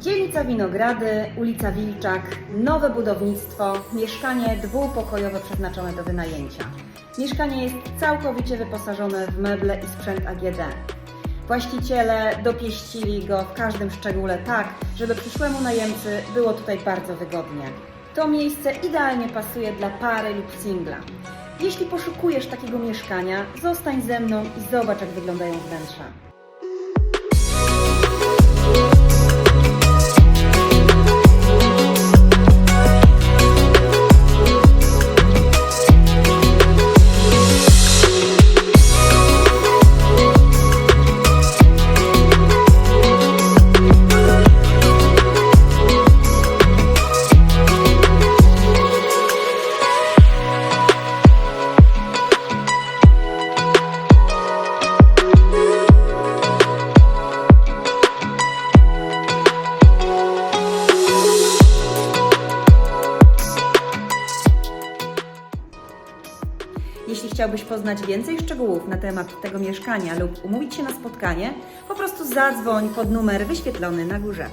Dzielnica Winogrady, ulica Wilczak, nowe budownictwo, mieszkanie dwupokojowe przeznaczone do wynajęcia. Mieszkanie jest całkowicie wyposażone w meble i sprzęt AGD. Właściciele dopieścili go w każdym szczególe tak, żeby przyszłemu najemcy było tutaj bardzo wygodnie. To miejsce idealnie pasuje dla pary lub singla. Jeśli poszukujesz takiego mieszkania, zostań ze mną i zobacz, jak wyglądają wnętrza. Jeśli chciałbyś poznać więcej szczegółów na temat tego mieszkania lub umówić się na spotkanie, po prostu zadzwoń pod numer wyświetlony na górze.